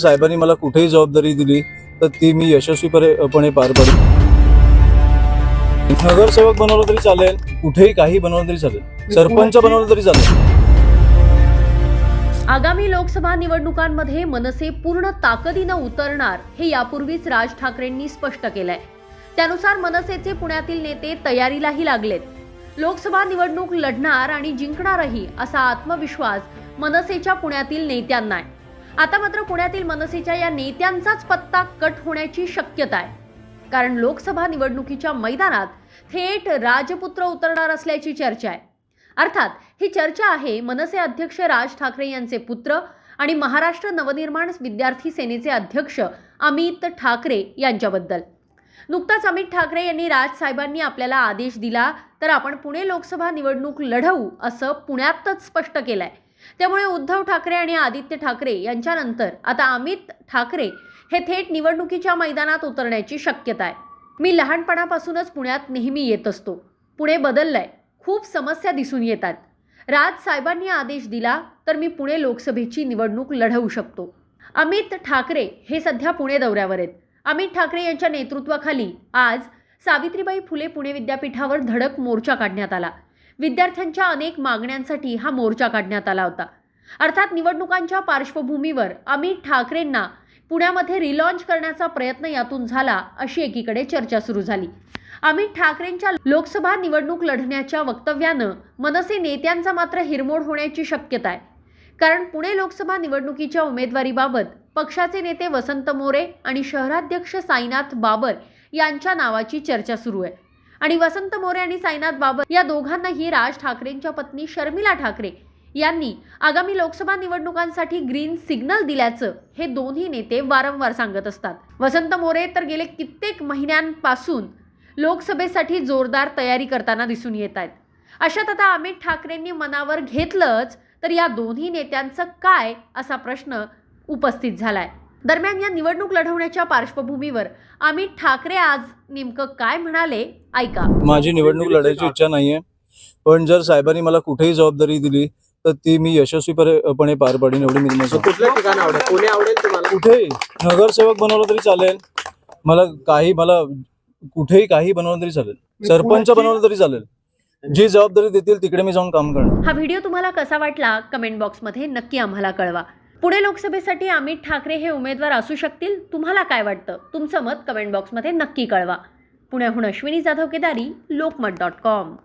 साहेबांनी मला कुठेही जबाबदारी दिली तर ती मी यशस्वीपणे पार पाडू. नगरसेवक बनवलं तरी चालेल कुठेही काही बनवलं तरी चालेल सरपंच बनवलं तरी चालेल. आगामी लोकसभा निवडणुकांमध्ये मनसे पूर्ण ताकदीनं उतरणार हे यापूर्वीच राज ठाकरेंनी स्पष्ट केलंय. त्यानुसार मनसेचे पुण्यातील नेते तयारीलाही लागलेत. लोकसभा निवडणूक लढणार आणि जिंकणारही असा आत्मविश्वास मनसेच्या पुण्यातील नेत्यांना आहे. आता मात्र पुण्यातील मनसेच्या या नेत्यांचाच पत्ता कट होण्याची शक्यता आहे. कारण लोकसभा निवडणुकीच्या मैदानात थेट राजपुत्र उतरणार असल्याची चर्चा आहे. अर्थात ही चर्चा आहे मनसे अध्यक्ष राज ठाकरे यांचे पुत्र आणि महाराष्ट्र नवनिर्माण विद्यार्थी सेनेचे अध्यक्ष अमित ठाकरे यांच्याबद्दल. नुकताच अमित ठाकरे यांनी राज साहेबांनी आपल्याला आदेश दिला तर आपण पुणे लोकसभा निवडणूक लढवू असं पुण्यातच स्पष्ट केलंय. त्यामुळे उद्धव ठाकरे आणि आदित्य ठाकरे यांच्यानंतर आता अमित ठाकरे हे थेट निवडणुकीच्या मैदानात उतरण्याची शक्यता आहे. मी लहानपणापासूनच पुण्यात नेहमी येत असतो. पुणे बदललंय. खूप समस्या दिसून येतात. राज साहेबांनी आदेश दिला तर मी पुणे लोकसभेची निवडणूक लढवू शकतो. अमित ठाकरे हे सध्या पुणे दौऱ्यावर आहेत. अमित ठाकरे यांच्या नेतृत्वाखाली आज सावित्रीबाई फुले पुणे विद्यापीठावर धडक मोर्चा काढण्यात आला. विद्यार्थ्यांच्या अनेक मागण्यांसाठी हा मोर्चा काढण्यात आला होता. अर्थात निवडणुकांच्या पार्श्वभूमीवर अमित ठाकरेंना पुण्यामध्ये रिलॉन्च करण्याचा प्रयत्न यातून झाला अशी एकीकडे चर्चा सुरू झाली. अमित ठाकरेंच्या लोकसभा निवडणूक लढण्याच्या वक्तव्यानं मनसे नेत्यांचा मात्र हिरमोड होण्याची शक्यता आहे. कारण पुणे लोकसभा निवडणुकीच्या उमेदवारीबाबत पक्षाचे नेते वसंत मोरे आणि शहराध्यक्ष साईनाथ बाबर यांच्या नावाची चर्चा सुरू आहे. आणि वसंत मोरे आणि साईनाथ बाबर या दोघांनाही राज ठाकरेंच्या पत्नी शर्मिला ठाकरे यांनी आगामी लोकसभा निवडणुकांसाठी ग्रीन सिग्नल दिल्याचं हे दोन्ही नेते वारंवार सांगत असतात. वसंत मोरे तर गेले कित्येक महिन्यांपासून लोकसभेसाठी जोरदार तयारी करताना दिसून येत आहेत. अशात आता अमित ठाकरेंनी मनावर घेतलंच तर या दोन्ही नेत्यांचं काय असा प्रश्न उपस्थित झालाय. दरम्यान या निवडणूक लढवण्याच्या पार्श्वभूमीवर अमित ठाकरे आज नेमकं काय म्हणाले ऐका. माझी निवडणूक लढायची इच्छा नाहीये पण जर साहेबांनी मला कुठेही जबाबदारी दिली तर ती मी यशस्वीपणे पार पाडीन एवढी मी तुम्हाला मग सांगतो. कुठलं ठिकाण आवडेल? पुणे आवडेल तुम्हाला? कुठेही. नगरसेवक बनवलं तरी चालेल. मला काही मला कुठेही काही बनवलं तरी चालेल. सरपंच बनवलं तरी चालेल. जी जबाबदारी देतील तिकडे मी जाऊन काम करणार. हा व्हिडिओ तुम्हाला कसा वाटला कमेंट बॉक्समध्ये नक्की आम्हाला कळवा. पुणे लोकसभेसाठी अमित ठाकरे हे उमेदवार असू शकतील? तुम्हाला काय वाटतं? तुमचं मत कमेंट बॉक्समध्ये नक्की कळवा. पुण्याहून अश्विनी जाधव केदारी लोकमत डॉट कॉम.